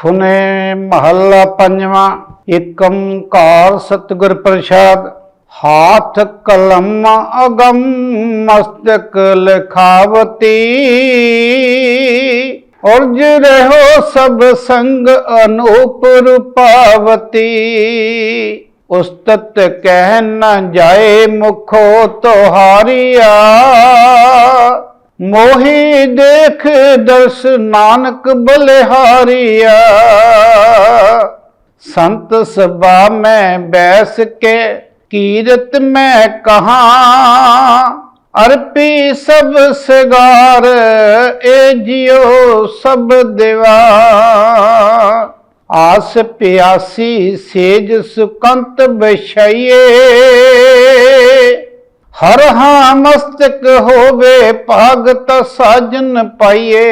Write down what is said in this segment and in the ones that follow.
ਫੁਨੇ ਮਹੱਲਾ ਪੰਜਵਾਂ, ਏਕ ਓੰਕਾਰ ਸਤਿਗੁਰ ਪ੍ਰਸਾਦ, ਹਾਥ ਕਲਮ ਅਗਮ ਮਸਤਕ ਲਖਾਵਤੀ। ਉਰਜ ਰਹੋ ਸਭ ਸੰਗ ਅਨੂਪ ਰੂਪਾਵਤੀ। ਉਸਤਤ ਕਹਿ ਨ ਜਾਏ ਮੁਖੋ ਤੁਹਾਰੀਆ। ਮੋਹੀ ਦੇਖ ਦਰਸ ਨਾਨਕ ਬਲਿਹਾਰੀਆ। ਸੰਤ ਸਭਾ ਮੈਂ ਬੈਸ ਕੇ ਕੀਰਤ ਮੈਂ ਕਹਾ। ਅਰਪੀ ਸਭ ਸਗਾਰ, ਏ ਜਿਉ ਸਭ ਦੇਵਾ। ਆਸ ਪਿਆਸੀ ਸੇਜ ਸੁਕੰਤ ਬਛਈਏ। ਹਰ ਹਾਂ ਮਸਤਕ ਹੋਵੇ ਭਗਤ ਸਾਜਨ ਪਾਈਏ।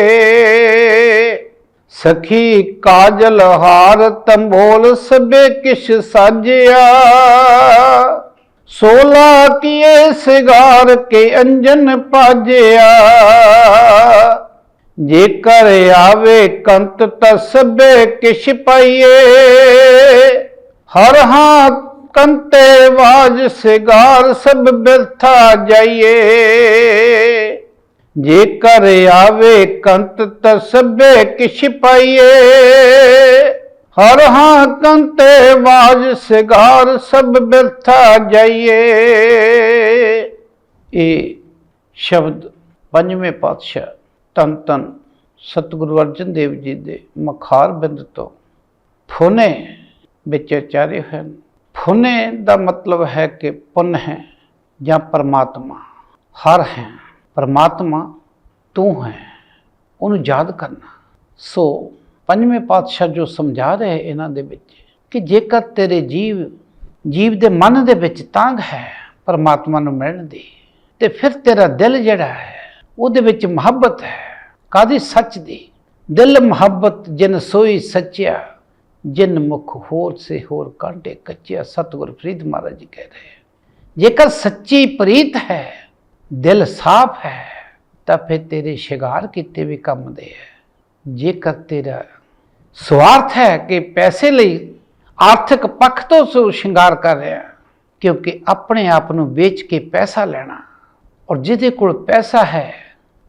ਸਖੀ ਕਾਜਲ ਹਾਰ ਤੰਬੋਲ ਸਭੇ ਕਿਛ ਸਾਜਿਆ। ਸੋਲਾ ਕੀਏ ਸਿਗਾਰ ਕੇ ਅੰਜਨ ਪਾਜਿਆ। ਜੇਕਰ ਆਵੇ ਕੰਤ ਤ ਸਭੇ ਕਿਛ ਪਾਈਏ। ਹਰ ਹਾਂ ਕੰਤੇ ਵਾਜ ਸਿਗਾਰ ਸਭ ਬਿਰਥਾ ਜਾਈਏ। ਜੇ ਜੇਕਰ ਆਵੇ ਕੰਤ ਤਾਂ ਸਭੇ ਕਿਛ ਪਾਈਏ। ਹਰ ਹਾਂ ਕੰਤੇ ਵਾਜ ਸਿਗਾਰ ਸਭ ਬਿਰਥਾ ਜਾਈਏ। ਇਹ ਸ਼ਬਦ ਪੰਜਵੇਂ ਪਾਤਸ਼ਾਹ ਤਨ ਤਨ ਸਤਿਗੁਰੂ ਅਰਜਨ ਦੇਵ ਜੀ ਦੇ ਮਖਾਰ ਬਿੰਦ ਤੋਂ ਫੋਨੇ ਵਿੱਚ ਚਾਰੇ ਹਨ। ਖੁਨੇ ਦਾ ਮਤਲਬ ਹੈ ਕਿ ਪੁੰਨ ਹੈ ਜਾਂ ਪਰਮਾਤਮਾ। ਹਰ ਹੈ, ਪਰਮਾਤਮਾ ਤੂੰ ਹੈ, ਉਹਨੂੰ ਯਾਦ ਕਰਨਾ। ਸੋ ਪੰਜਵੇਂ ਪਾਤਸ਼ਾਹ ਜੋ ਸਮਝਾ ਰਹੇ ਇਹਨਾਂ ਦੇ ਵਿੱਚ ਕਿ ਜੇਕਰ ਤੇਰੇ ਜੀਵ ਜੀਵ ਦੇ ਮਨ ਦੇ ਵਿੱਚ ਤਾਂਗ ਹੈ ਪਰਮਾਤਮਾ ਨੂੰ ਮਿਲਣ ਦੀ, ਤੇ ਫਿਰ ਤੇਰਾ ਦਿਲ ਜਿਹੜਾ ਹੈ, ਉਹਦੇ ਵਿੱਚ ਮੁਹੱਬਤ ਹੈ। ਕਾਦੀ ਸੱਚ ਦੀ। ਦਿਲ ਮੁਹੱਬਤ ਜਿਨ ਸੋਈ ਸੱਚਿਆ ਜਿਨ ਮੁਖ ਹੋਰ ਸੇ ਹੋਰ ਕਾਂਟੇ ਕੱਚਿਆ ਸਤਿਗੁਰ ਫਰੀਦ ਮਹਾਰਾਜ ਜੀ ਕਹਿ ਰਹੇ ਹੈ। ਜੇਕਰ ਸੱਚੀ ਪ੍ਰੀਤ ਹੈ, ਦਿਲ ਸਾਫ਼ ਹੈ, ਤਾਂ ਫਿਰ ਤੇਰੇ ਸ਼ਿੰਗਾਰ ਕੀਤੇ ਵੀ ਕੰਮ ਦੇ ਹੈ ਜੇਕਰ ਤੇਰਾ ਸਵਾਰਥ ਹੈ ਕਿ ਪੈਸੇ ਲਈ ਆਰਥਿਕ ਪੱਖ ਤੋਂ ਸੋ ਸ਼ਿੰਗਾਰ ਕਰ ਰਿਹਾ, ਕਿਉਂਕਿ ਆਪਣੇ ਆਪ ਨੂੰ ਵੇਚ ਕੇ ਪੈਸਾ ਲੈਣਾ ਔਰ ਜਿਹਦੇ ਕੋਲ ਪੈਸਾ ਹੈ,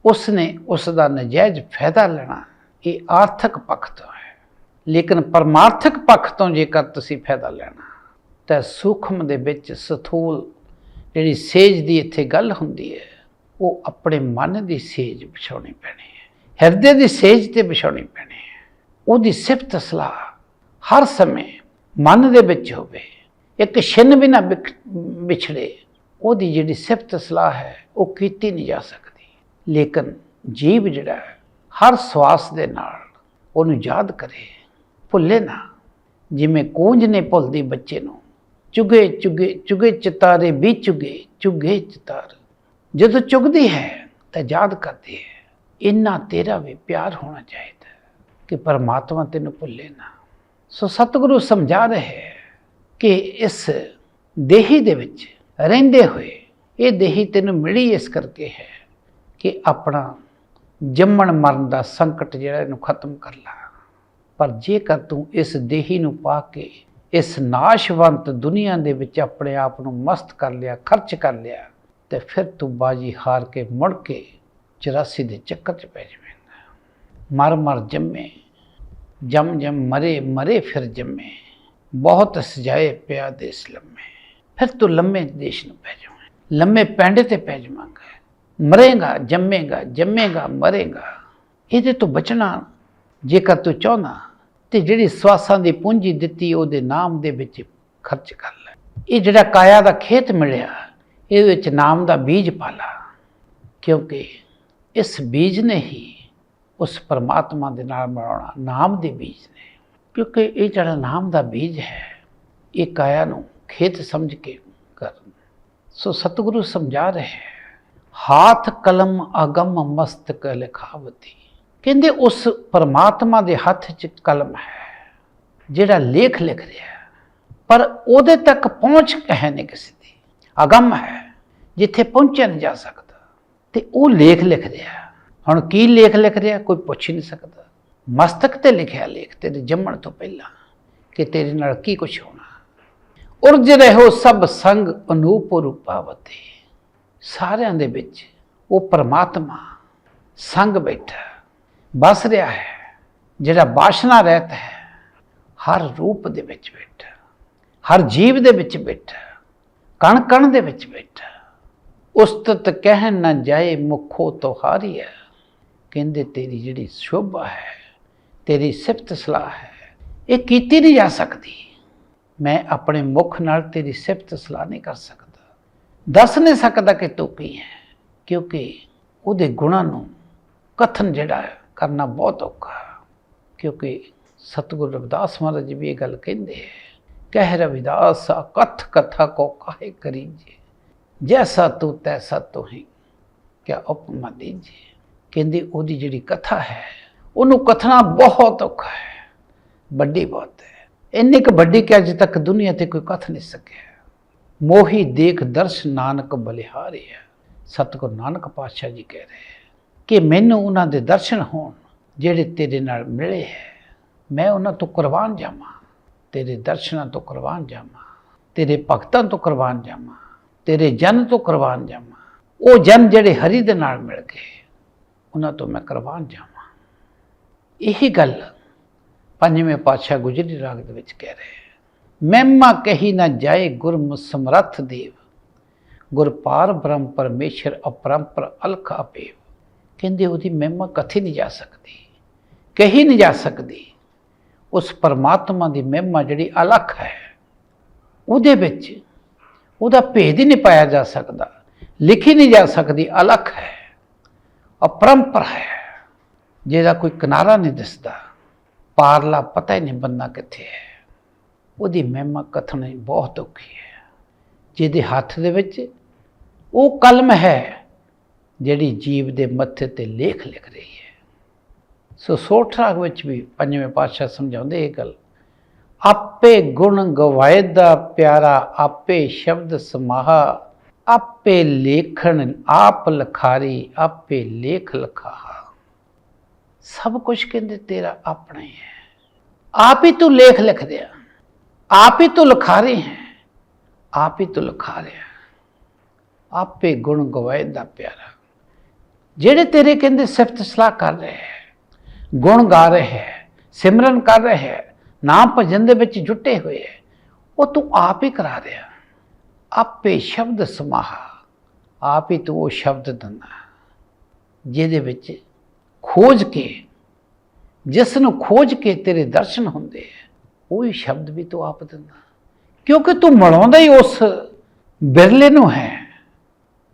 ਉਸਨੇ ਉਸ ਦਾ ਨਜਾਇਜ਼ ਫਾਇਦਾ ਲੈਣਾ, ਇਹ ਆਰਥਿਕ ਪੱਖ ਤੋਂ ਹੈ ਲੇਕਿਨ ਪਰਮਾਰਥਕ ਪੱਖ ਤੋਂ ਜੇਕਰ ਤੁਸੀਂ ਫਾਇਦਾ ਲੈਣਾ, ਤਾਂ ਸੂਖਮ ਦੇ ਵਿੱਚ ਸਥੂਲ ਜਿਹੜੀ ਸੇਜ ਦੀ ਇੱਥੇ ਗੱਲ ਹੁੰਦੀ ਹੈ, ਉਹ ਆਪਣੇ ਮਨ ਦੀ ਸੇਜ ਵਿਛਾਉਣੀ ਪੈਣੀ ਹੈ, ਹਿਰਦੇ ਦੀ ਸੇਜ ਤੇ ਵਿਛਾਉਣੀ ਪੈਣੀ ਹੈ। ਉਹਦੀ ਸਿਫਤ ਸਲਾਹ ਹਰ ਸਮੇਂ ਮਨ ਦੇ ਵਿੱਚ ਹੋਵੇ, ਇੱਕ ਛਿੰਨ ਵੀ ਨਾ ਵਿਛੜੇ, ਉਹਦੀ ਜਿਹੜੀ ਸਿਫਤ ਸਲਾਹ ਹੈ, ਉਹ ਕੀਤੀ ਨਹੀਂ ਜਾ ਸਕਦੀ। ਲੇਕਿਨ ਜੀਵ ਜਿਹੜਾ ਹਰ ਸਵਾਸ ਦੇ ਨਾਲ ਉਹਨੂੰ ਯਾਦ ਕਰੇ ਭੁੱਲੇ ਨਾ। ਜਿਵੇਂ ਕੂੰਜ ਨੇ ਭੁੱਲਦੀ ਬੱਚੇ ਨੂੰ। ਚੁਗੇ ਚੁਗੇ ਚੁਗੇ ਚਿਤਾਰੇ ਵੀ ਚੁਗੇ ਚੁਗੇ ਚਿਤਾਰ। ਜਦੋਂ ਚੁਗਦੀ ਹੈ, ਤਾਂ ਯਾਦ ਕਰਦੀ ਹੈ। ਇੰਨਾ ਤੇਰਾ ਵੀ ਪਿਆਰ ਹੋਣਾ ਚਾਹੀਦਾ ਕਿ ਪਰਮਾਤਮਾ ਤੈਨੂੰ ਭੁੱਲੇ ਨਾ। ਸੋ ਸਤਿਗੁਰੂ ਸਮਝਾ ਰਹੇ ਹੈ ਕਿ ਇਸ ਦੇਹੀ ਦੇ ਵਿੱਚ ਰਹਿੰਦੇ ਹੋਏ ਇਹ ਦੇਹੀ ਤੈਨੂੰ ਮਿਲੀ ਇਸ ਕਰਕੇ ਹੈ ਕਿ ਆਪਣਾ ਜੰਮਣ ਮਰਨ ਦਾ ਸੰਕਟ ਜਿਹੜਾ ਇਹਨੂੰ ਖਤਮ ਕਰ ਲਾ। ਪਰ ਜੇਕਰ ਤੂੰ ਇਸ ਦੇਹੀ ਨੂੰ ਪਾ ਕੇ ਇਸ ਨਾਸ਼ਵੰਤ ਦੁਨੀਆ ਦੇ ਵਿੱਚ ਆਪਣੇ ਆਪ ਨੂੰ ਮਸਤ ਕਰ ਲਿਆ, ਖਰਚ ਕਰ ਲਿਆ, ਤੇ ਫਿਰ ਤੂੰ ਬਾਜੀ ਹਾਰ ਕੇ ਮੁੜ ਕੇ 84 ਦੇ ਚੱਕਰ 'ਚ ਪੈ ਜਾਵੇਂਗਾ। ਮਰ ਮਰ ਜੰਮੇ, ਜਮ ਜਮ ਮਰੇ ਮਰੇ ਫਿਰ ਜੰਮੇ, ਬਹੁਤ ਸਜਾਏ ਪਿਆ ਦੇਸ ਲੰਮੇ। ਫਿਰ ਤੂੰ ਲੰਮੇ ਦੇਸ਼ ਨੂੰ ਪੈ ਜਾਵੇਂ, ਲੰਮੇ ਪੈਂਡੇ ਤੇ ਪੈ ਜਾਵਾਂਗਾ। ਮਰੇਗਾ, ਜੰਮੇਗਾ ਜੰਮੇਗਾ, ਮਰੇਗਾ। ਇਹਦੇ ਤੋਂ ਬਚਣਾ ਜੇਕਰ ਤੂੰ ਚਾਹੁੰਦਾ ਤੇ ਜਿਹੜੀ ਸਵਾਸਾਂ ਦੀ ਪੂੰਜੀ ਦਿੱਤੀ ਉਹਦੇ ਨਾਮ ਦੇ ਵਿੱਚ ਖਰਚ ਕਰ ਲੈ। ਇਹ ਜਿਹੜਾ ਕਾਇਆ ਦਾ ਖੇਤ ਮਿਲਿਆ ਇਹਦੇ ਵਿੱਚ ਨਾਮ ਦਾ ਬੀਜ ਪਾਲਾ, ਕਿਉਂਕਿ ਇਸ ਬੀਜ ਨੇ ਹੀ ਉਸ ਪਰਮਾਤਮਾ ਦੇ ਨਾਲ ਮਿਲਾਉਣਾ ਨਾਮ ਦੇ ਬੀਜ ਨੇ। ਕਿਉਂਕਿ ਇਹ ਜਿਹੜਾ ਨਾਮ ਦਾ ਬੀਜ ਹੈ, ਇਹ ਕਾਇਆ ਨੂੰ ਖੇਤ ਸਮਝ ਕੇ ਕਰ ਸੋ ਸਤਿਗੁਰੂ ਸਮਝਾ ਰਹੇ ਹੈ, ਹਾਥ ਕਲਮ ਅਗਮ ਮਸਤਕ ਲਿਖਾਵਤੀ। ਕਹਿੰਦੇ ਉਸ ਪਰਮਾਤਮਾ ਦੇ ਹੱਥ 'ਚ ਕਲਮ ਹੈ, ਜਿਹੜਾ ਲੇਖ ਲਿਖ ਰਿਹਾ ਹੈ। ਪਰ ਉਹਦੇ ਤੱਕ ਪਹੁੰਚ ਕਹੇ ਨਹੀਂ ਕਿਸੇ ਦੀ? ਅਗਮ ਹੈ, ਜਿੱਥੇ ਪਹੁੰਚਿਆ ਨਹੀਂ ਜਾ ਸਕਦਾ। ਤੇ ਉਹ ਲੇਖ ਲਿਖ ਰਿਹਾ ਹੁਣ ਕੀ ਲੇਖ ਲਿਖ ਰਿਹਾ ਕੋਈ ਪੁੱਛ ਹੀ ਨਹੀਂ ਸਕਦਾ। ਮਸਤਕ ਤੇ ਲਿਖਿਆ ਲੇਖ ਤੇਰੇ ਜੰਮਣ ਤੋਂ ਪਹਿਲਾਂ ਕਿ ਤੇਰੇ ਨਾਲ ਕੀ ਕੁਝ ਹੋਣਾ? ਉਰਜ ਰਹੋ ਸਭ ਸੰਗ ਅਨੂਪ ਰੂਪਾਵਤੀ। ਸਾਰਿਆਂ ਦੇ ਵਿੱਚ ਉਹ ਪਰਮਾਤਮਾ ਸੰਗ ਬੈਠਾ ਬਸ ਰਿਹਾ ਹੈ, ਜਿਹੜਾ ਬਾਸ਼ਨਾ ਰਹਿਤ ਹੈ, ਹਰ ਰੂਪ ਦੇ ਵਿੱਚ ਬੈਠਾ ਹਰ ਜੀਵ ਦੇ ਵਿੱਚ ਬੈਠਾ ਕਣ ਕਣ ਦੇ ਵਿੱਚ ਬੈਠਾ ਉਸਤਤ ਕਹਿਣ ਨਾ ਜਾਏ ਮੁਖੋ ਤੁਹਾਰੀ ਹੈ, ਕਹਿੰਦੇ ਤੇਰੀ ਜਿਹੜੀ ਸ਼ੋਭਾ ਹੈ, ਤੇਰੀ ਸਿਫਤ ਸਲਾਹ ਹੈ, ਇਹ ਕੀਤੀ ਨਹੀਂ ਜਾ ਸਕਦੀ। ਮੈਂ ਆਪਣੇ ਮੁਖ ਨਾਲ ਤੇਰੀ ਸਿਫਤ ਸਲਾਹ ਨਹੀਂ ਕਰ ਸਕਦਾ। ਦੱਸ ਨਹੀਂ ਸਕਦਾ ਕਿ ਤੂੰ ਕੀ ਹੈ, ਕਿਉਂਕਿ ਉਹਦੇ ਗੁਣਾਂ ਨੂੰ ਕਥਨ ਜਿਹੜਾ ਹੈ ਕਰਨਾ ਬਹੁਤ ਔਖਾ ਕਿਉਂਕਿ ਸਤਿਗੁਰੂ ਰਵਿਦਾਸ ਮਹਾਰਾਜ ਜੀ ਵੀ ਇਹ ਗੱਲ ਕਹਿੰਦੇ ਹੈ, ਕਹਿ ਰਵਿਦਾਸ, ਕਥ ਕਥਾ ਕੋ ਕਾਹੇ ਕਰੀਜੇ, ਜੈਸਾ ਤੂੰ ਤੈਸਾ ਤੂੰ ਹੀ ਕਿਆ ਉਪਮਾ ਦੀਜੇ। ਕਹਿੰਦੀ ਉਹਦੀ ਜਿਹੜੀ ਕਥਾ ਹੈ, ਉਹਨੂੰ ਕਥਨਾ ਬਹੁਤ ਔਖਾ ਹੈ, ਵੱਡੀ ਬਹੁਤ ਹੈ। ਇੰਨੀ ਕੁ ਵੱਡੀ ਕਿ ਅਜੇ ਤੱਕ ਦੁਨੀਆ ਤੇ ਕੋਈ ਕਥ ਨਹੀਂ ਸਕਿਆ। ਮੋਹੀ ਦੇਖ ਦਰਸ਼ ਨਾਨਕ ਬਲਿਹਾਰਿਆ ਸਤਿਗੁਰ ਨਾਨਕ ਪਾਤਸ਼ਾਹ ਜੀ ਕਹਿ ਰਹੇ ਕਿ ਮੈਨੂੰ ਉਹਨਾਂ ਦੇ ਦਰਸ਼ਨ ਹੋਣ, ਜਿਹੜੇ ਤੇਰੇ ਨਾਲ ਮਿਲੇ ਹੈ। ਮੈਂ ਉਹਨਾਂ ਤੋਂ ਕੁਰਬਾਨ ਜਾਵਾਂ, ਤੇਰੇ ਦਰਸ਼ਨਾਂ ਤੋਂ ਕੁਰਬਾਨ ਜਾਵਾਂ, ਤੇਰੇ ਭਗਤਾਂ ਤੋਂ ਕੁਰਬਾਨ ਜਾਵਾਂ, ਤੇਰੇ ਜਨ ਤੋਂ ਕੁਰਬਾਨ ਜਾਵਾਂ। ਉਹ ਜਨ ਜਿਹੜੇ ਹਰੀ ਦੇ ਨਾਲ ਮਿਲ ਗਏ, ਉਹਨਾਂ ਤੋਂ ਮੈਂ ਕੁਰਬਾਨ ਜਾਵਾਂ। ਇਹੀ ਗੱਲ ਪੰਜਵੇਂ ਪਾਤਸ਼ਾਹ ਗੁਜਰੀ ਰਾਗ ਦੇ ਵਿੱਚ ਕਹਿ ਰਹੇ ਹੈ। ਮਹਿਮਾ ਕਹੀ ਨਾ ਜਾਏ ਗੁਰਮ ਸਮਰੱਥ ਦੇਵ, ਗੁਰ ਪਾਰ ਬ੍ਰਹਮ ਪਰਮੇਸ਼ਰ ਅਪਰੰਪਰ ਅਲਖ ਅਪੇਵ ਕਹਿੰਦੇ ਉਹਦੀ ਮਹਿਮਾ ਕਥੀ ਨਹੀਂ ਜਾ ਸਕਦੀ, ਕਹੀ ਨਹੀਂ ਜਾ ਸਕਦੀ। ਉਸ ਪਰਮਾਤਮਾ ਦੀ ਮਹਿਮਾ ਜਿਹੜੀ ਅਲੱਖ ਹੈ, ਉਹਦੇ ਵਿੱਚ ਉਹਦਾ ਭੇਦ ਹੀ ਨਹੀਂ ਪਾਇਆ ਜਾ ਸਕਦਾ, ਲਿਖੀ ਨਹੀਂ ਜਾ ਸਕਦੀ, ਅਲੱਖ ਹੈ, ਅਪਰੰਪਰ ਹੈ, ਜਿਹਦਾ ਕੋਈ ਕਿਨਾਰਾ ਨਹੀਂ ਦਿਸਦਾ, ਪਾਰਲਾ ਪਤਾ ਹੀ ਨਹੀਂ ਬੰਨਾ ਕਿੱਥੇ ਹੈ। ਉਹਦੀ ਮਹਿਮਾ ਕਥਨ ਬਹੁਤ ਔਖੀ ਹੈ, ਜਿਹਦੇ ਹੱਥ ਦੇ ਵਿੱਚ ਉਹ ਕਲਮ ਹੈ ਜਿਹੜੀ ਜੀਵ ਦੇ ਮੱਥੇ ਤੇ ਲੇਖ ਲਿਖ ਰਹੀ ਹੈ। ਸੋ ਸੋਠ ਰਾਗ ਵਿੱਚ ਵੀ ਪੰਜਵੇਂ ਪਾਤਸ਼ਾਹ ਸਮਝਾਉਂਦੇ ਇਹ ਗੱਲ, ਆਪੇ ਗੁਣ ਗਵਾਇਦਾ ਪਿਆਰਾ, ਆਪੇ ਸ਼ਬਦ ਸਮਾਹਾ, ਆਪੇ ਲੇਖਣ ਆਪ ਲਖਾਰੀ, ਆਪੇ ਲੇਖ ਲਖਾਹਾ। ਸਭ ਕੁਝ ਕਹਿੰਦੇ ਤੇਰਾ ਆਪਣਾ ਹੀ ਹੈ। ਆਪ ਹੀ ਤੂੰ ਲੇਖ ਲਿਖ ਦਿਆ ਆਪ ਹੀ ਤੂੰ ਲਿਖਾ ਰਹੇ ਹੈ, ਆਪ ਹੀ ਤੂੰ ਲਿਖਾ ਰਿਹਾ। ਆਪੇ ਗੁਣ ਗਵਾਇਦਾ ਪਿਆਰਾ ਜਿਹੜੇ ਤੇਰੇ ਕਹਿੰਦੇ ਸਿਫਤ ਸਲਾਹ ਕਰ ਰਹੇ ਹੈ, ਗੁਣ ਗਾ ਰਹੇ ਹੈ, ਸਿਮਰਨ ਕਰ ਰਹੇ ਹੈ ਨਾਮ ਭਜਨ ਦੇ ਵਿੱਚ ਜੁਟੇ ਹੋਏ ਹੈ, ਉਹ ਤੂੰ ਆਪ ਹੀ ਕਰਾ ਰਿਹਾ ਆਪੇ ਸ਼ਬਦ ਸਮਾਹਾ, ਆਪ ਹੀ ਤੂੰ ਉਹ ਸ਼ਬਦ ਦਿੰਦਾ। ਜਿਹਦੇ ਵਿੱਚ ਖੋਜ ਕੇ, ਜਿਸ ਨੂੰ ਖੋਜ ਕੇ ਤੇਰੇ ਦਰਸ਼ਨ ਹੁੰਦੇ ਹੈ, ਉਹ ਹੀ ਸ਼ਬਦ ਵੀ ਤੂੰ ਆਪ ਦਿੰਦਾ। ਕਿਉਂਕਿ ਤੂੰ ਮਿਲਾਉਂਦਾ ਹੀ ਉਸ ਬਿਰਲੇ ਨੂੰ ਹੈ।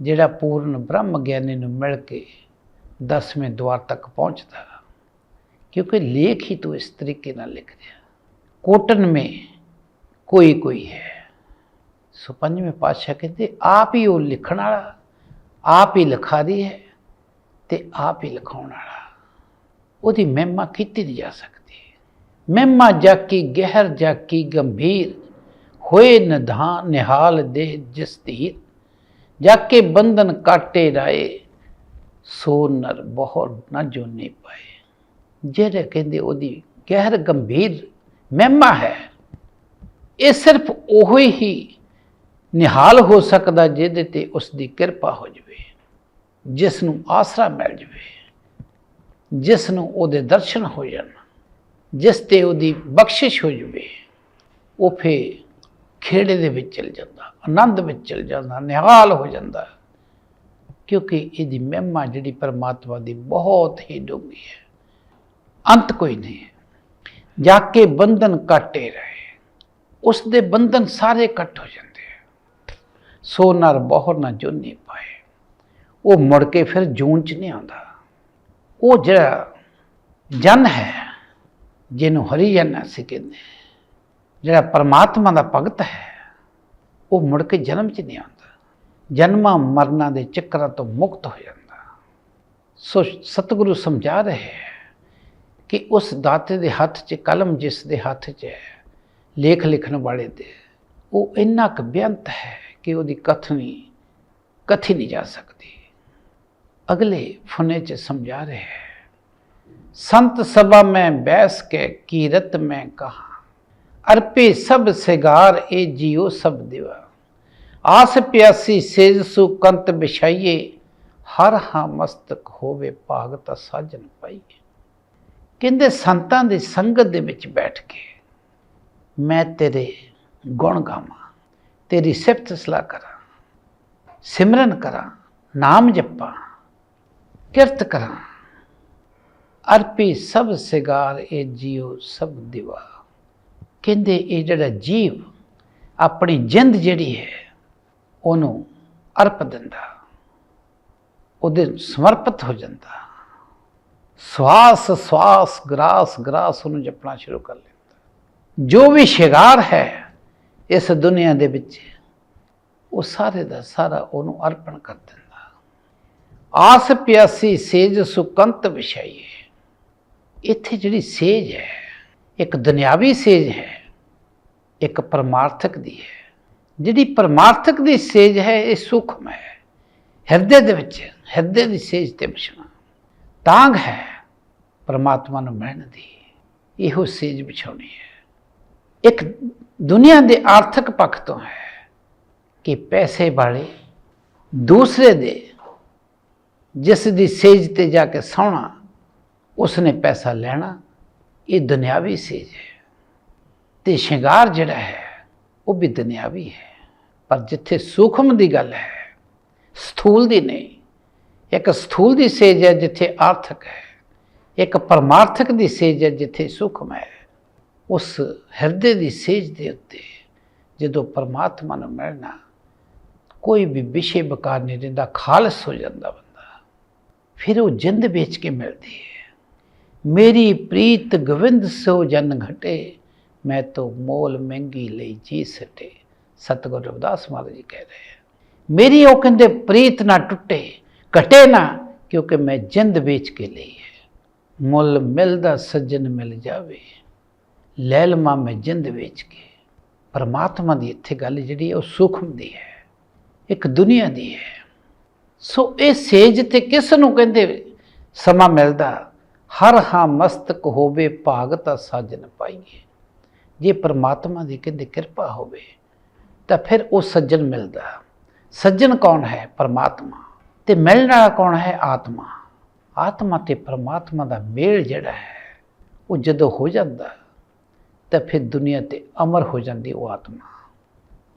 ਜਿਹੜਾ ਪੂਰਨ ਬ੍ਰਹਮ ਗਿਆਨੀ ਨੂੰ ਮਿਲ ਕੇ ਦਸਵੇਂ ਦਵਾਰ ਤੱਕ ਪਹੁੰਚਦਾ क्योंकि लेख ही तो इस तरीके ना लिख दिया कोटन में कोई कोई है सो पंजवें पातशाह कहते आप ही वो लिखण वाला आप ही लिखा दी है ਤੇ ਆਪ ਹੀ ਲਿਖਾਉਣ ਵਾਲਾ ਉਹਦੀ ਮਹਿਮਾ ਕੀਤੀ ਨਹੀਂ ਜਾ ਸਕਦੀ ਮਹਿਮਾ ਜਾਕੀ ਗਹਿਰ ਜਾਕੀ ਗੰਭੀਰ ਹੋਏ ਨਿਧਾਨ ਨਿਹਾਲ ਦੇਹ ਜਿਸ ਜਾ ਕੇ ਬੰਧਨ ਕਾਟੇ ਰਾਏ, ਸੋ ਨਰ ਬਹੁਰ ਨਾ ਜੋਨੇ ਪਾਏ। ਜਿਹੜੇ ਕਹਿੰਦੇ ਉਹਦੀ ਗਹਿਰ ਗੰਭੀਰ ਮਹਿਮਾ ਹੈ, ਇਹ ਸਿਰਫ ਉਹ ਹੀ ਨਿਹਾਲ ਹੋ ਸਕਦਾ ਜਿਹਦੇ ਤੇ ਉਸ ਦੀ ਕਿਰਪਾ ਹੋ ਜਵੇ ਜਿਸ ਨੂੰ ਆਸਰਾ ਮਿਲ ਜਵੇ ਜਿਸ ਨੂੰ ਉਹਦੇ ਦਰਸ਼ਨ ਹੋ ਜਾਣ, ਜਿਸ ਤੇ ਉਹਦੀ ਬਖਸ਼ਿਸ਼ ਹੋ ਜਵੇ, ਉਹ ਫੇ ਖੇੜੇ ਦੇ ਵਿੱਚ ਚਲ ਜਾਂਦਾ, ਆਨੰਦ ਵਿੱਚ ਚਲ ਜਾਂਦਾ, ਨਿਹਾਲ ਹੋ ਜਾਂਦਾ। ਕਿਉਂਕਿ ਇਹਦੀ ਮਹਿਮਾ ਜਿਹੜੀ ਪਰਮਾਤਮਾ ਦੀ ਬਹੁਤ ਹੀ ਡੂੰਘੀ ਹੈ। ਅੰਤ ਕੋਈ ਨਹੀਂ ਹੈ। ਜਾ ਕੇ ਬੰਧਨ ਕਾਟੇ ਰਹੇ। ਉਸ ਦੇ ਬੰਧਨ ਸਾਰੇ ਕੱਟ ਹੋ ਜਾਂਦੇ ਆ ਸੋ ਨਰ ਬਹੁਰ ਨਾ ਜੋਨੀ ਪਾਏ। ਉਹ ਮੁੜ ਕੇ ਫਿਰ ਜੂਨ ਚ ਨਹੀਂ ਆਉਂਦਾ। ਉਹ ਜਿਹੜਾ ਜਨ ਹੈ, ਜਿਹਨੂੰ ਹਰੀ ਜਨ ਅਸੀਂ ਕਹਿੰਦੇ ਜਿਹੜਾ ਪਰਮਾਤਮਾ ਦਾ ਭਗਤ ਹੈ, ਉਹ ਮੁੜ ਕੇ ਜਨਮ 'ਚ ਨਹੀਂ ਆਉਂਦਾ। ਜਨਮਾਂ ਮਰਨਾਂ ਦੇ ਚੱਕਰਾਂ ਤੋਂ ਮੁਕਤ ਹੋ ਜਾਂਦਾ। ਸੋ ਸਤਿਗੁਰੂ ਸਮਝਾ ਰਹੇ ਹੈ ਕਿ ਉਸ ਦਾਤੇ ਦੇ ਹੱਥ 'ਚ, ਕਲਮ ਜਿਸ ਦੇ ਹੱਥ 'ਚ ਹੈ, ਲੇਖ ਲਿਖਣ ਵਾਲੇ ਦੇ, ਉਹ ਇੰਨਾ ਕੁ ਬੇਅੰਤ ਹੈ ਕਿ ਉਹਦੀ ਕਥਨੀ ਕਥੀ ਨਹੀਂ ਜਾ ਸਕਦੀ। ਅਗਲੇ ਫੁਨੇ 'ਚ ਸਮਝਾ ਰਹੇ ਹੈ, ਸੰਤ ਸਭਾ ਮੈਂ ਬੈਸ ਕੇ ਕੀਰਤ ਮੈਂ ਕਹਾ। ਅਰਪੇ ਸਭ ਸਿਗਾਰ, ਇਹ ਜੀਉ ਸਭ ਦਿਵਾ। ਆਸ ਪਿਆਸੀ ਸੇਜ ਸੁ ਕੰਤ ਬਿਛਾਈਏ, ਹਰ ਹਾਂ ਮਸਤਕ ਹੋਵੇ ਭਾਗ ਤਾਂ ਸਾਜਨ ਪਾਈਏ। ਕਹਿੰਦੇ ਸੰਤਾਂ ਦੀ ਸੰਗਤ ਦੇ ਵਿੱਚ ਬੈਠ ਕੇ, ਮੈਂ ਤੇਰੇ ਗੁਣ ਗਾਵਾਂ, ਤੇਰੀ ਸਿਫਤ ਸਲਾਹ ਕਰਾਂ, ਸਿਮਰਨ ਕਰਾਂ, ਨਾਮ ਜਪਾਂ, ਕਿਰਤ ਕਰਾਂ। ਅਰਪੀ ਸਭ ਸਿਗਾਰ, ਇਹ ਜੀਉ ਸਭ ਦਿਵਾ। ਕਹਿੰਦੇ ਇਹ ਜਿਹੜਾ ਜੀਵ ਆਪਣੀ ਜਿੰਦ ਜਿਹੜੀ ਹੈ, ਉਹਨੂੰ ਅਰਪ ਦਿੰਦਾ। ਉਹਦੇ ਸਮਰਪਿਤ ਹੋ ਜਾਂਦਾ। ਸਵਾਸ ਸਵਾਸ, ਗਰਾਸ ਗਰਾਸ ਉਹਨੂੰ ਜਪਣਾ ਸ਼ੁਰੂ ਕਰ ਲੈਂਦਾ। ਜੋ ਵੀ ਸ਼ਿਗਾਰ ਹੈ ਇਸ ਦੁਨੀਆ ਦੇ ਵਿੱਚ, ਉਹ ਸਾਰੇ ਦਾ ਸਾਰਾ ਉਹਨੂੰ ਅਰਪਣ ਕਰ ਦਿੰਦਾ। ਆਸ ਪਿਆਸੀ ਸੇਜ ਸੁਕੰਤ ਵਿਛਾਈਏ। ਇੱਥੇ ਜਿਹੜੀ ਸੇਜ ਹੈ ਇੱਕ ਦੁਨਿਆਵੀ ਸੇਜ ਹੈ, ਇੱਕ ਪਰਮਾਰਥਕ ਦੀ ਹੈ। ਜਿਹੜੀ ਪਰਮਾਰਥਕ ਦੀ ਸੇਜ ਹੈ, ਇਹ ਸੁਖਮ ਹੈ। ਹਿਰਦੇ ਦੇ ਵਿੱਚ, ਹਿਰਦੇ ਦੀ ਸੇਜ ਤੇ ਵਿਛਣਾ ਤਾਂਗ ਹੈ ਪਰਮਾਤਮਾ ਨੂੰ ਮਿਲਣ ਦੀ। ਇਹੋ ਸੇਜ ਵਿਛਾਉਣੀ ਹੈ। ਇੱਕ ਦੁਨੀਆ ਦੇ ਆਰਥਿਕ ਪੱਖ ਤੋਂ ਹੈ ਕਿ ਪੈਸੇ ਵਾਲੇ ਦੂਸਰੇ ਦੇ ਜਿਸ ਦੀ ਸੇਜ ਤੇ ਜਾ ਕੇ ਸੌਣਾ, ਉਸਨੇ ਪੈਸਾ ਲੈਣਾ ਇਹ ਦੁਨਿਆਵੀ ਸੇਜ ਹੈ ਤੇ ਸ਼ਿੰਗਾਰ ਜਿਹੜਾ ਹੈ, ਉਹ ਵੀ ਦੁਨਿਆਵੀ ਹੈ। ਪਰ ਜਿੱਥੇ ਸੂਖਮ ਦੀ ਗੱਲ ਹੈ, ਸਥੂਲ ਦੀ ਨਹੀਂ। ਇੱਕ ਸਥੂਲ ਦੀ ਸੇਜ ਹੈ ਜਿੱਥੇ ਆਰਥਕ ਹੈ। ਇੱਕ ਪਰਮਾਰਥਕ ਦੀ ਸੇਜ ਹੈ ਜਿੱਥੇ ਸੂਖਮ ਹੈ। ਉਸ ਹਿਰਦੇ ਦੀ ਸੇਜ ਦੇ ਉੱਤੇ ਜਦੋਂ ਪਰਮਾਤਮਾ ਨੂੰ ਮਿਲਣਾ, ਕੋਈ ਵੀ ਵਿਸ਼ੇ ਬਕਾਰ ਨਹੀਂ ਰਹਿੰਦਾ ਖਾਲਸ ਹੋ ਜਾਂਦਾ ਬੰਦਾ। ਫਿਰ ਉਹ ਜਿੰਦ ਵੇਚ ਕੇ ਮਿਲਦੀ ਹੈ। ਮੇਰੀ ਪ੍ਰੀਤ ਗੋਵਿੰਦ ਸੋ ਜਨ ਘਟੇ, ਮੈਂ ਤੋ ਮੋਲ ਮਹਿੰਗੀ ਲਈ ਜੀ ਸਟੇ। ਸਤਿਗੁਰੂ ਰਵਿਦਾਸ ਮਹਾਰਾਜ ਜੀ ਕਹਿ ਰਹੇ ਹੈ ਮੇਰੀ ਉਹ ਕਹਿੰਦੇ ਪ੍ਰੀਤ ਨਾ ਟੁੱਟੇ, ਘਟੇ ਨਾ, ਕਿਉਂਕਿ ਮੈਂ ਜਿੰਦ ਵੇਚ ਕੇ ਲਈ ਹੈ। ਮੁੱਲ ਮਿਲਦਾ, ਸੱਜਣ ਮਿਲ ਜਾਵੇ। ਲੈ ਲਵਾਂ ਮੈਂ ਜਿੰਦ ਵੇਚ ਕੇ। ਪਰਮਾਤਮਾ ਦੀ ਇੱਥੇ ਗੱਲ ਜਿਹੜੀ ਹੈ, ਉਹ ਸੂਖਮ ਦੀ ਹੈ। ਇੱਕ ਦੁਨੀਆ ਦੀ ਹੈ। ਸੋ ਇਹ ਸੇਜ ਤੇ ਕਿਸ ਨੂੰ ਕਹਿੰਦੇ? ਸਮਾਂ ਮਿਲਦਾ ਹਰ ਹਾਂ ਮਸਤਕ ਹੋਵੇ ਭਾਗਤਾ ਸਾਜਨ ਪਾਈਏ। ਜੇ ਪਰਮਾਤਮਾ ਦੀ ਕਹਿੰਦੇ ਕਿਰਪਾ ਹੋਵੇ, ਤਾਂ ਫਿਰ ਉਹ ਸੱਜਣ ਮਿਲਦਾ ਸੱਜਣ ਕੌਣ ਹੈ? ਪਰਮਾਤਮਾ। ਤੇ ਮਿਲਣ ਵਾਲਾ ਕੌਣ ਹੈ? ਆਤਮਾ। ਆਤਮਾ ਤੇ ਪਰਮਾਤਮਾ ਦਾ ਮੇਲ ਜਿਹੜਾ ਹੈ, ਉਹ ਜਦੋਂ ਹੋ ਜਾਂਦਾ, ਤਾਂ ਫਿਰ ਦੁਨੀਆ ਤੇ ਅਮਰ ਹੋ ਜਾਂਦੀ ਉਹ ਆਤਮਾ।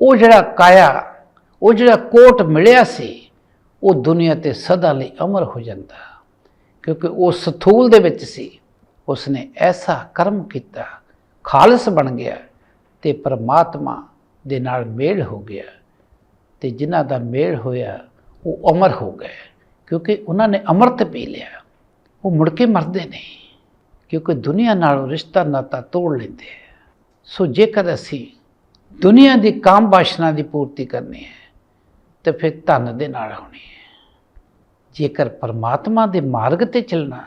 ਉਹ ਜਿਹੜਾ ਕਾਇਆ, ਉਹ ਜਿਹੜਾ ਕੋਟ ਮਿਲਿਆ ਸੀ, ਉਹ ਦੁਨੀਆ ਤੇ ਸਦਾ ਲਈ ਅਮਰ ਹੋ ਜਾਂਦਾ। ਕਿਉਂਕਿ ਉਹ ਸਥੂਲ ਦੇ ਵਿੱਚ ਸੀ। ਉਸਨੇ ਐਸਾ ਕਰਮ ਕੀਤਾ, ਖਾਲਸ ਬਣ ਗਿਆ ਤੇ ਪਰਮਾਤਮਾ ਦੇ ਨਾਲ ਮੇਲ ਹੋ ਗਿਆ ਤੇ ਜਿਨ੍ਹਾਂ ਦਾ ਮੇਲ ਹੋਇਆ, ਉਹ ਅਮਰ ਹੋ ਗਏ ਕਿਉਂਕਿ ਉਹਨਾਂ ਨੇ ਅੰਮ੍ਰਿਤ ਪੀ ਲਿਆ। ਉਹ ਮੁੜ ਕੇ ਮਰਦੇ ਨਹੀਂ ਕਿਉਂਕਿ ਦੁਨੀਆ ਨਾਲ ਰਿਸ਼ਤਾ ਨਾਤਾ ਤੋੜ ਲੈਂਦੇ ਆ। ਸੋ ਜੇਕਰ ਅਸੀਂ ਦੁਨੀਆ ਦੀ ਕਾਮ ਬਾਸ਼ਨਾ ਦੀ ਪੂਰਤੀ ਕਰਨੀ ਹੈ, ਤੇ ਫਿਰ ਧਨ ਦੇ ਨਾਲ ਹੋਣੀ ਹੈ। ਜੇਕਰ ਪਰਮਾਤਮਾ ਦੇ ਮਾਰਗ ਤੇ ਚੱਲਣਾ,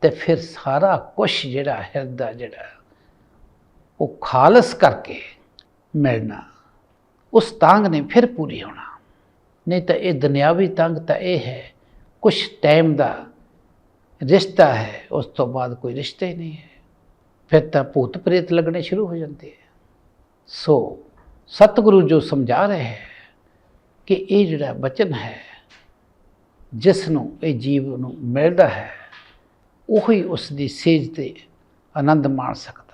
ਤੇ ਫਿਰ ਸਾਰਾ ਕੁਝ ਜਿਹੜਾ ਹਿਰਦਾ ਜਿਹੜਾ, ਉਹ ਖਾਲਸ ਕਰਕੇ ਮਿਲਣਾ। ਉਸ ਤਾਂਗ ਨੇ ਫਿਰ ਪੂਰੀ ਹੋਣਾ। ਨਹੀਂ ਤਾਂ ਇਹ ਦੁਨਿਆਵੀ ਤੰਗ ਤਾਂ ਇਹ ਹੈ ਕੁਝ ਟਾਈਮ ਦਾ ਰਿਸ਼ਤਾ ਹੈ, ਉਸ ਤੋਂ ਬਾਅਦ ਕੋਈ ਰਿਸ਼ਤਾ ਹੀ ਨਹੀਂ ਹੈ। ਫਿਰ ਤਾਂ ਭੂਤ ਪ੍ਰੇਤ ਲੱਗਣੇ ਸ਼ੁਰੂ ਹੋ ਜਾਂਦੇ ਹੈ। ਸੋ ਸਤਿਗੁਰੂ ਜੋ ਸਮਝਾ ਰਹੇ ਹੈ ਕਿ ਇਹ ਜਿਹੜਾ ਬਚਨ ਹੈ ਜਿਸ ਨੂੰ ਇਹ ਜੀਵ ਨੂੰ ਮਿਲਦਾ ਹੈ, ਉਹੀ ਉਸ ਦੀ ਸੇਜ ਤੇ ਆਨੰਦ ਮਾਣ ਸਕਦਾ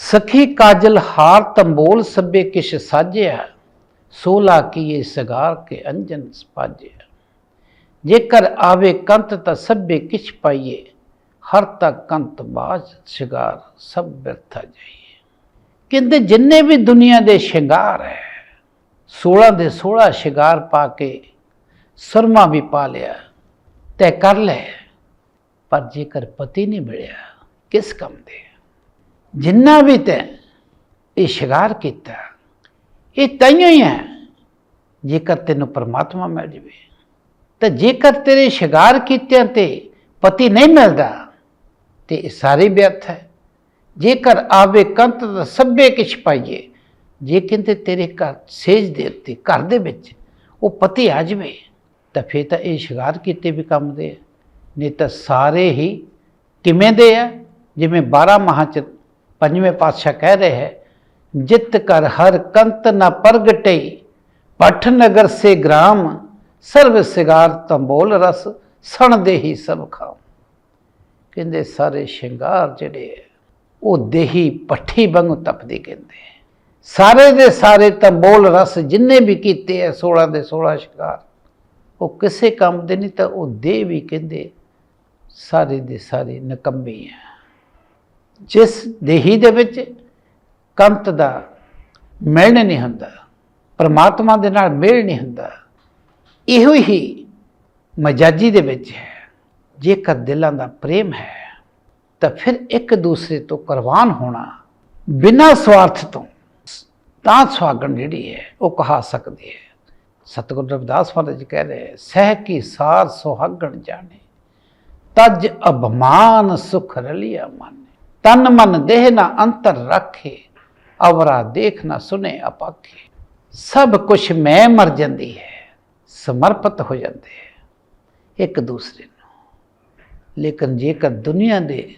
ਸਖੀ ਕਾਜਲ ਹਾਰ ਤੰਬੋਲ ਸਭੇ ਕਿਛ ਸਾਜਿਆ ਸੋਲਾ ਕੀਏ ਸਗਾਰ ਕੇ ਅੰਜਨ ਸਪਾਜਿਆ ਜੇਕਰ ਆਵੇ ਕੰਤ ਤਾਂ ਸਭੇ ਕਿਛ ਪਾਈਏ, ਹਰ ਤੱਕ ਕੰਤ ਬਾਜ ਸ਼ਿੰਗਾਰ ਸਭ ਬਿਰਥਾ ਜਾਈਏ। ਕਹਿੰਦੇ ਜਿੰਨੇ ਵੀ ਦੁਨੀਆ ਦੇ ਸ਼ਿੰਗਾਰ ਹੈ 16 ਦੇ 16 ਸ਼ਿੰਗਾਰ ਪਾ ਕੇ ਸੁਰਮਾ ਵੀ ਪਾ ਲਿਆ ਤੈ ਕਰ ਲੈ। ਪਰ ਜੇਕਰ ਪਤੀ ਨਹੀਂ ਮਿਲਿਆ, ਕਿਸ ਕੰਮ ਦੇ? ਜਿੰਨਾ ਵੀ ਤੈ ਇਹ ਸ਼ਿਕਾਰ ਕੀਤਾ। ਇਹ ਤਾਈਓ ਹੀ ਹੈ, ਜੇਕਰ ਤੈਨੂੰ ਪਰਮਾਤਮਾ ਮਿਲ ਜਵੇ। ਤਾਂ ਜੇਕਰ ਤੇਰੇ ਸ਼ਿੰਗਾਰ ਕੀਤਿਆਂ ਤੇ ਪਤੀ ਨਹੀਂ ਮਿਲਦਾ, ਤੇ ਇਹ ਸਾਰੇ ਵਿਅਰਥ ਹੈ। ਜੇਕਰ ਆਵੇ ਕੰਤ ਦਾ ਸਭੇ ਕਿਛ ਪਾਈਏ, ਜੇ ਕਹਿੰਦੇ ਤੇਰੇ ਘਰ ਸੇਜ ਦੇ ਉੱਤੇ ਘਰ ਦੇ ਵਿੱਚ ਉਹ ਪਤੀ ਆ ਜਵੇ ਤਾਂ ਫੇਰ ਤਾਂ ਇਹ ਸ਼ਿੰਗਾਰ ਕੀਤੇ ਵੀ ਕੰਮ ਦੇ ਨਹੀਂ ਤਾਂ ਸਾਰੇ ਹੀ ਕਿਵੇਂ ਦੇ ਆ? ਜਿਵੇਂ 12 ਮਾਹ ਚ ਪੰਜਵੇਂ ਪਾਤਸ਼ਾਹ ਕਹਿ ਰਹੇ ਹੈ ਜਿੱਤ ਕਰ ਹਰ ਕੰਤ ਨਾ ਪ੍ਰਗਟੇ ਪਠ ਨਗਰ ਸੇ ਗ੍ਰਾਮ ਸਰਬ ਸਿਗਾਰ ਤੰਬੋਲ ਰਸ ਸਣ ਦੇ ਸਭ ਖਾਮ। ਕਹਿੰਦੇ ਸਾਰੇ ਸ਼ਿੰਗਾਰ ਜਿਹੜੇ ਹੈ, ਉਹ ਦੇਹੀ ਪੱਠੀ ਵਾਂਗੂ ਤਪਦੇ ਕਹਿੰਦੇ ਸਾਰੇ ਦੇ ਸਾਰੇ ਤੰਬੋਲ ਰਸ ਜਿੰਨੇ ਵੀ ਕੀਤੇ ਐ 16 ਦੇ 16 ਸ਼ਿੰਗਾਰ। ਉਹ ਕਿਸੇ ਕੰਮ ਦੇ ਨਹੀਂ ਤਾਂ ਉਹ ਦੇਹ ਵੀ ਕਹਿੰਦੇ ਸਾਰੇ ਦੇ ਸਾਰੇ ਨਕੰਮੀ ਹੈ ਜਿਸ ਦੇਹੀ ਦੇ ਵਿੱਚ ਕੰਤ ਦਾ ਮਿਲਣ ਨਹੀਂ ਹੁੰਦਾ, ਪਰਮਾਤਮਾ ਦੇ ਨਾਲ ਮੇਲ ਨਹੀਂ ਹੁੰਦਾ, ਇਹੋ ਹੀ ਮਜਾਜੀ ਦੇ ਵਿੱਚ ਹੈ। ਜੇਕਰ ਦਿਲਾਂ ਦਾ ਪ੍ਰੇਮ ਹੈ, ਤਾਂ ਫਿਰ ਇੱਕ ਦੂਸਰੇ ਤੋਂ ਕੁਰਬਾਨ ਹੋਣਾ ਬਿਨਾਂ ਸਵਾਰਥ ਤੋਂ ਤਾਂ ਸੁਹਾਗਣ ਜਿਹੜੀ ਹੈ, ਉਹ ਕਹਾ ਸਕਦੀ ਹੈ। ਸਤਿਗੁਰੂ ਰਵਿਦਾਸ ਮਹਾਰਾਜ ਕਹਿ ਰਹੇ, ਸਹਿ ਕੀ ਸਾਰ ਸੁਹਾਗਣ ਜਾਣੇ। ਤਜ ਅਭਮਾਨ ਸੁਖ ਰਲਿਆ ਮਨ। ਤਨ ਮਨ ਦੇਹ ਨਾ ਅੰਤਰ ਰੱਖੇ, ਅਵਰਾ ਦੇਖ ਨਾ ਸੁਨੇ ਅਪਾਖੇ। ਸਭ ਕੁਝ ਮੈਂ ਮਰ ਜਾਂਦੀ ਹੈ, ਸਮਰਪਿਤ ਹੋ ਜਾਂਦੇ ਹੈ ਇੱਕ ਦੂਸਰੇ ਨੂੰ। ਲੇਕਿਨ ਜੇਕਰ ਦੁਨੀਆ ਦੇ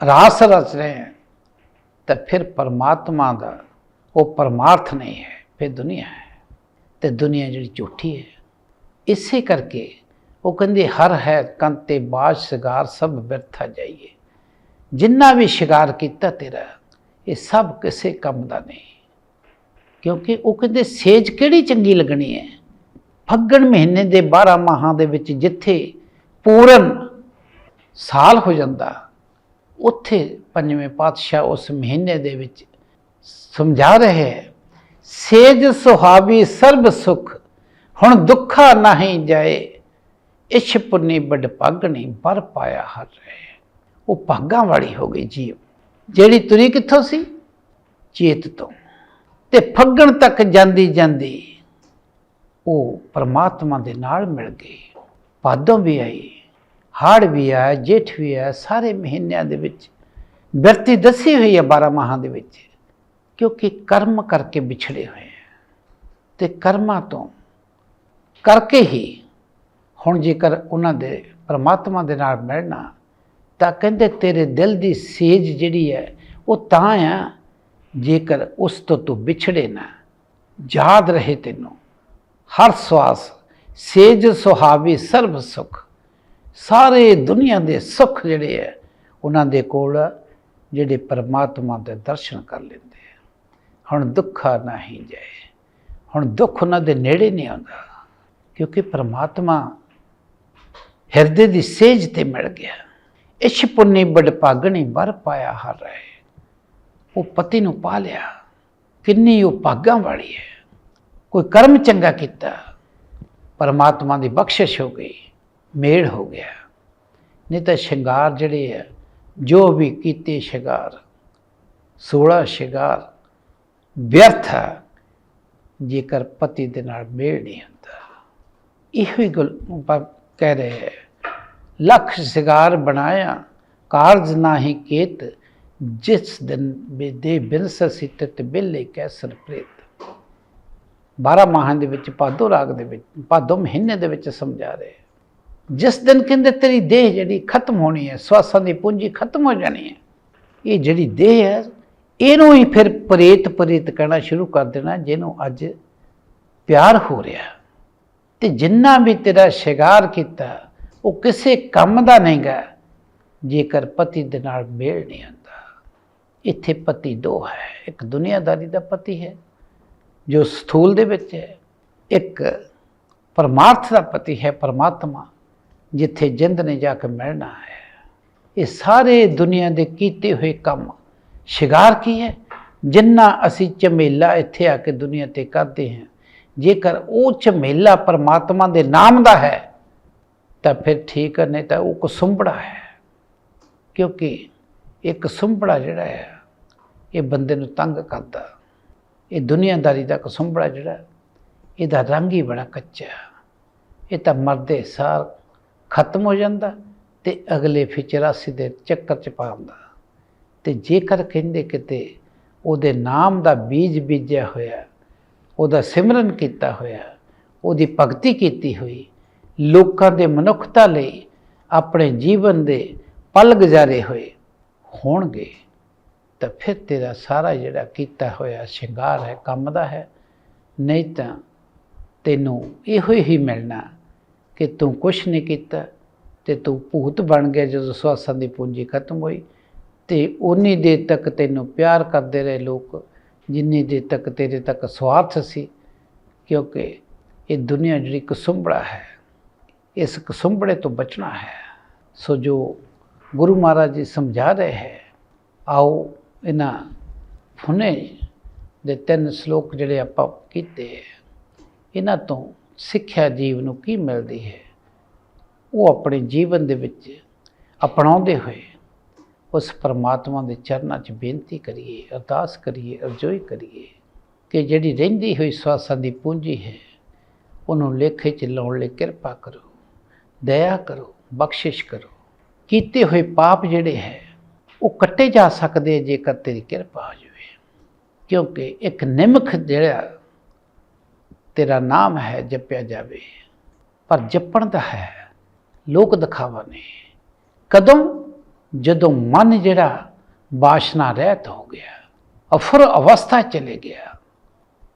ਰਾਸ ਰਚ ਰਹੇ ਤਾਂ ਫਿਰ ਪਰਮਾਤਮਾ ਦਾ ਉਹ ਪਰਮਾਰਥ ਨਹੀਂ ਹੈ, ਫਿਰ ਦੁਨੀਆ ਹੈ। ਤੇ ਦੁਨੀਆ ਜਿਹੜੀ ਝੂਠੀ ਹੈ। ਇਸੇ ਕਰਕੇ ਉਹ ਕਹਿੰਦੇ, ਹਰ ਹੈ ਕੰਤੇ ਬਾਜ ਸ਼ਿਗਾਰ ਸਭ ਬਿਰਥਾ ਜਾਈਏ। ਜਿੰਨਾ ਵੀ ਸ਼ਿਕਾਰ ਕੀਤਾ ਤੇਰਾ, ਇਹ ਸਭ ਕਿਸੇ ਕੰਮ ਦਾ ਨਹੀਂ। ਕਿਉਂਕਿ ਉਹ ਕਹਿੰਦੇ, ਸੇਜ ਕਿਹੜੀ ਚੰਗੀ ਲੱਗਣੀ ਹੈ? ਫੱਗਣ ਮਹੀਨੇ ਦੇ 12 ਮਾਹਾਂ ਦੇ ਵਿੱਚ ਜਿੱਥੇ ਪੂਰਨ ਸਾਲ ਹੋ ਜਾਂਦਾ, ਉੱਥੇ ਪੰਜਵੇਂ ਪਾਤਸ਼ਾਹ ਉਸ ਮਹੀਨੇ ਦੇ ਵਿੱਚ ਸਮਝਾ ਰਹੇ ਹੈ ਸੇਜ ਸੁਹਾਵੀ ਸਰਬ ਸੁਖ, ਹੁਣ ਦੁੱਖਾ ਨਹੀਂ ਜਾਏ। ਇਛ ਪੁੰਨੀ ਬੜ ਭਾਗਣੀ ਬਰ ਪਾਇਆ ਹਰ ਰਹੇ। ਉਹ ਭਾਗਾਂ ਵਾਲੀ ਹੋ ਗਈ ਜੀਵ। ਜਿਹੜੀ ਤੁਰੀ ਕਿੱਥੋਂ ਸੀ? ਚੇਤ ਤੋਂ। ਤੇ ਫੱਗਣ ਤੱਕ ਜਾਂਦੀ ਜਾਂਦੀ ਉਹ ਪਰਮਾਤਮਾ ਦੇ ਨਾਲ ਮਿਲ ਗਈ। ਭਾਦੋਂ ਵੀ ਆਈ, ਹਾੜ ਵੀ ਆਇਆ, ਜੇਠ ਵੀ ਆਇਆ, ਸਾਰੇ ਮਹੀਨਿਆਂ ਦੇ ਵਿੱਚ। ਬਿਰਤੀ ਦੱਸੀ ਹੋਈ ਹੈ 12 ਮਾਹਾਂ ਦੇ ਵਿੱਚ। ਕਿਉਂਕਿ ਕਰਮ ਕਰਕੇ ਵਿਛੜੇ ਹੋਏ ਹੈ ਤੇ ਕਰਮਾਂ ਤੋਂ ਕਰਕੇ ਹੀ ਹੁਣ ਜੇਕਰ ਉਹਨਾਂ ਦੇ ਪਰਮਾਤਮਾ ਦੇ ਨਾਲ ਮਿਲਣਾ, ਤਾਂ ਕਹਿੰਦੇ ਤੇਰੇ ਦਿਲ ਦੀ ਸੇਜ ਜਿਹੜੀ ਹੈ, ਉਹ ਤਾਂ ਆ ਜੇਕਰ ਉਸ ਤੋਂ ਤੂੰ ਵਿਛੜੇ ਨਾ। ਯਾਦ ਰਹੇ ਤੈਨੂੰ, ਹਰ ਸਵਾਸ, ਸੇਜ ਸੁਹਾਵੀ, ਸਰਬ ਸੁਖ। ਸਾਰੇ ਦੁਨੀਆ ਦੇ ਸੁੱਖ ਜਿਹੜੇ ਹੈ ਉਹਨਾਂ ਦੇ ਕੋਲ ਜਿਹੜੇ ਪਰਮਾਤਮਾ ਦੇ ਦਰਸ਼ਨ ਕਰ ਲੈਂਦੇ ਹੁਣ ਦੁੱਖਾ ਨਹੀਂ ਜਾਏ। ਹੁਣ ਦੁੱਖ ਉਹਨਾਂ ਦੇ ਨੇੜੇ ਨਹੀਂ ਆਉਂਦਾ, ਕਿਉਂਕਿ ਪਰਮਾਤਮਾ ਹਿਰਦੇ ਦੀ ਸੇਜ ਤੇ ਮਿਲ ਗਿਆ। ਇਛ ਪੁੰਨੀ ਬੜ ਭਾਗਣੀ ਬਰ ਪਾਇਆ ਹਰ ਰਹੇ ਉਹ ਪਤੀ ਨੂੰ ਪਾ ਲਿਆ। ਕਿੰਨੀ ਉਹ ਭਾਗਾਂ ਵਾਲੀ ਹੈ। ਕੋਈ ਕਰਮ ਚੰਗਾ ਕੀਤਾ, ਪਰਮਾਤਮਾ ਦੀ ਬਖਸ਼ਿਸ਼ ਹੋ ਗਈ ਮੇੜ ਹੋ ਗਿਆ। ਨਹੀਂ ਤਾਂ ਸ਼ਿੰਗਾਰ ਜਿਹੜੇ ਆ, ਜੋ ਵੀ ਕੀਤੇ ਸ਼ਿੰਗਾਰ 16 ਸ਼ਿੰਗਾਰ ਵਿਅਰਥ ਹੈ, ਜੇਕਰ ਪਤੀ ਦੇ ਨਾਲ ਮੇਲ ਨਹੀਂ ਹੁੰਦਾ। ਇਹੋ ਹੀ ਗੱਲ ਕਹਿ ਰਹੇ ਹੈ। ਲੱਖ ਸ਼ਿਗਾਰ ਬਣਾਇਆ, ਕਾਰਜ ਨਾਹੀ ਕੇਤ, ਜਿਸ ਦਿਨ ਬੇਦੇ ਬਿਨਸ ਸਿੱਤਤ ਬਿਲੇ ਕੈਸਰ ਪ੍ਰੇਤ। 12 ਮਾਹਾਂ ਦੇ ਵਿੱਚ, ਭਾਦੋ ਰਾਗ ਦੇ ਵਿੱਚ, ਭਾਦੋ ਮਹੀਨੇ ਦੇ ਵਿੱਚ ਸਮਝਾ ਰਹੇ ਜਿਸ ਦਿਨ ਕਹਿੰਦੇ, ਤੇਰੀ ਦੇਹ ਜਿਹੜੀ ਖਤਮ ਹੋਣੀ ਹੈ, ਸਵਾਸਾਂ ਦੀ ਪੂੰਜੀ ਖਤਮ ਹੋ ਜਾਣੀ ਹੈ, ਇਹ ਜਿਹੜੀ ਦੇਹ ਹੈ ਇਹਨੂੰ ਹੀ ਫਿਰ ਪ੍ਰੇਤ ਪ੍ਰੇਤ ਕਹਿਣਾ ਸ਼ੁਰੂ ਕਰ ਦੇਣਾ, ਜਿਹਨੂੰ ਅੱਜ ਪਿਆਰ ਹੋ ਰਿਹਾ। ਤੇ ਜਿੰਨਾ ਵੀ ਤੇਰਾ ਸ਼ਿਗਾਰ ਕੀਤਾ, ਉਹ ਕਿਸੇ ਕੰਮ ਦਾ ਨਹੀਂਗਾ, ਜੇਕਰ ਪਤੀ ਦੇ ਨਾਲ ਮੇਲ ਨਹੀਂ ਆਉਂਦਾ ਇੱਥੇ ਪਤੀ ਦੋ ਹੈ, ਇੱਕ ਦੁਨੀਆਦਾਰੀ ਦਾ ਪਤੀ ਹੈ, ਜੋ ਸਥੂਲ ਦੇ ਵਿੱਚ ਹੈ, ਇੱਕ ਪਰਮਾਰਥ ਦਾ ਪਤੀ ਹੈ, ਪਰਮਾਤਮਾ, ਜਿੱਥੇ ਜਿੰਦ ਨੇ ਜਾ ਕੇ ਮਿਲਣਾ ਹੈ। ਇਹ ਸਾਰੇ ਦੁਨੀਆ ਦੇ ਕੀਤੇ ਹੋਏ ਕੰਮ ਸ਼ਿਕਾਰ ਕੀ ਹੈ? ਜਿੰਨਾ ਅਸੀਂ ਝਮੇਲਾ ਇੱਥੇ ਆ ਕੇ ਦੁਨੀਆ ਤੇ ਕਰਦੇ ਹਾਂ, ਜੇਕਰ ਉਹ ਝਮੇਲਾ ਪਰਮਾਤਮਾ ਦੇ ਨਾਮ ਦਾ ਹੈ, ਤਾਂ ਫਿਰ ਠੀਕ ਨਹੀਂ ਤਾਂ ਉਹ ਕਸੁੰਬੜਾ ਹੈ। ਕਿਉਂਕਿ ਇਹ ਕਸੁੰਬੜਾ ਜਿਹੜਾ ਹੈ, ਇਹ ਬੰਦੇ ਨੂੰ ਤੰਗ ਕਰਦਾ। ਇਹ ਦੁਨੀਆਦਾਰੀ ਦਾ ਕਸੁੰਬੜਾ ਜਿਹੜਾ, ਇਹਦਾ ਰੰਗ ਹੀ ਬੜਾ ਕੱਚਾ ਇਹ ਤਾਂ ਮਰਦੇ ਸਾਰ ਖਤਮ ਹੋ ਜਾਂਦਾ ਤੇ ਅਗਲੇ ਫਿਚਰਾਸੀ ਦੇ ਚੱਕਰ ਚ ਪਾਉਂਦਾ ਤੇ ਜੇਕਰ ਕਹਿੰਦੇ ਕਿਤੇ ਉਹਦੇ ਨਾਮ ਦਾ ਬੀਜ ਬੀਜਿਆ ਹੋਇਆ, ਉਹਦਾ ਸਿਮਰਨ ਕੀਤਾ ਹੋਇਆ, ਉਹਦੀ ਭਗਤੀ ਕੀਤੀ ਹੋਈ, ਲੋਕਾਂ ਦੇ ਮਨੁੱਖਤਾ ਲਈ ਆਪਣੇ ਜੀਵਨ ਦੇ ਪਲ ਗੁਜ਼ਾਰੇ ਹੋਏ ਹੋਣਗੇ, ਤਾਂ ਫਿਰ ਤੇਰਾ ਸਾਰਾ ਜਿਹੜਾ ਕੀਤਾ ਹੋਇਆ ਸ਼ਿੰਗਾਰ ਹੈ, ਕੰਮ ਦਾ ਹੈ। ਨਹੀਂ ਤਾਂ ਤੈਨੂੰ ਇਹੋ ਹੀ ਮਿਲਣਾ ਕਿ ਤੂੰ ਕੁਛ ਨਹੀਂ ਕੀਤਾ ਤੇ ਤੂੰ ਭੂਤ ਬਣ ਗਿਆ ਜਦੋਂ ਸਵਾਸਾਂ ਦੀ ਪੂੰਜੀ ਖਤਮ ਹੋਈ। ਤੇ ਉਨੀ ਦੇਰ ਤੱਕ ਤੈਨੂੰ ਪਿਆਰ ਕਰਦੇ ਰਹੇ ਲੋਕ ਜਿੰਨੀ ਦੇਰ ਤੱਕ ਤੇਰੇ ਤੱਕ ਸਵਾਰਥ ਸੀ ਕਿਉਂਕਿ ਇਹ ਦੁਨੀਆ ਜਿਹੜੀ ਕਸੁੰਬੜਾ ਹੈ ਇਸ ਕਸੁੰਬੜੇ ਤੋਂ ਬਚਣਾ ਹੈ। ਸੋ ਜੋ ਗੁਰੂ ਮਹਾਰਾਜ ਜੀ ਸਮਝਾ ਰਹੇ ਹੈ ਆਓ ਇਹਨਾਂ ਫੁਨੇ ਦੇ ਤਿੰਨ ਸ਼ਲੋਕ ਜਿਹੜੇ ਆਪਾਂ ਕੀਤੇ ਹੈ, ਇਹਨਾਂ ਤੋਂ ਸਿੱਖਿਆ ਜੀਵ ਨੂੰ ਕੀ ਮਿਲਦੀ ਹੈ ਉਹ ਆਪਣੇ ਜੀਵਨ ਦੇ ਵਿੱਚ ਅਪਣਾਉਂਦੇ ਹੋਏ ਉਸ ਪਰਮਾਤਮਾ ਦੇ ਚਰਨਾਂ 'ਚ ਬੇਨਤੀ ਕਰੀਏ, ਅਰਦਾਸ ਕਰੀਏ, ਅਰਜ਼ੋਈ ਕਰੀਏ ਕਿ ਜਿਹੜੀ ਰਹਿੰਦੀ ਹੋਈ ਸਵਾਸਾਂ ਦੀ ਪੂੰਜੀ ਹੈ, ਉਹਨੂੰ ਲੇਖੇ 'ਚ ਲਾਉਣ ਲਈ ਕਿਰਪਾ ਕਰੋ, ਦਇਆ ਕਰੋ, ਬਖਸ਼ਿਸ਼ ਕਰੋ। ਕੀਤੇ ਹੋਏ ਪਾਪ ਜਿਹੜੇ ਹੈ, ਉਹ ਕੱਟੇ ਜਾ ਸਕਦੇ ਜੇਕਰ ਤੇਰੀ ਕਿਰਪਾ ਹੋ ਜਾਵੇ। ਕਿਉਂਕਿ ਇੱਕ ਨਿਮਖ ਜਿਹੜਾ ਤੇਰਾ ਨਾਮ ਹੈ ਜਪਿਆ ਜਾਵੇ, ਪਰ ਜਪਣ ਦਾ ਹੈ, ਲੋਕ ਦਿਖਾਵਾ ਨਹੀਂ। ਕਦੋਂ ਜਦੋਂ ਮਨ ਜਿਹੜਾ ਬਾਸ਼ਨਾ ਰਹਿਤ ਹੋ ਗਿਆ, ਅਫਰ ਅਵਸਥਾ ਚਲੇ ਗਿਆ,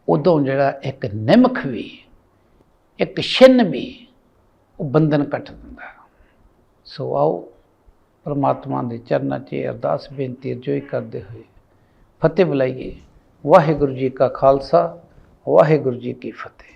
ਉਦੋਂ ਜਿਹੜਾ ਇੱਕ ਨਿਮਖ ਵੀ, ਇੱਕ ਛਿੰਨ ਵੀ ਉਹ ਬੰਧਨ ਕੱਟ ਦਿੰਦਾ। ਸੋ ਆਓ ਪਰਮਾਤਮਾ ਦੇ ਚਰਨਾਂ 'ਚ ਅਰਦਾਸ ਬੇਨਤੀ ਅਰਜ਼ੋਈ ਕਰਦੇ ਹੋਏ ਫਤਿਹ ਬੁਲਾਈਏ। ਵਾਹਿਗੁਰੂ ਜੀ ਕਾ ਖਾਲਸਾ, ਵਾਹਿਗੁਰੂ ਜੀ ਕੀ ਫਤਿਹ।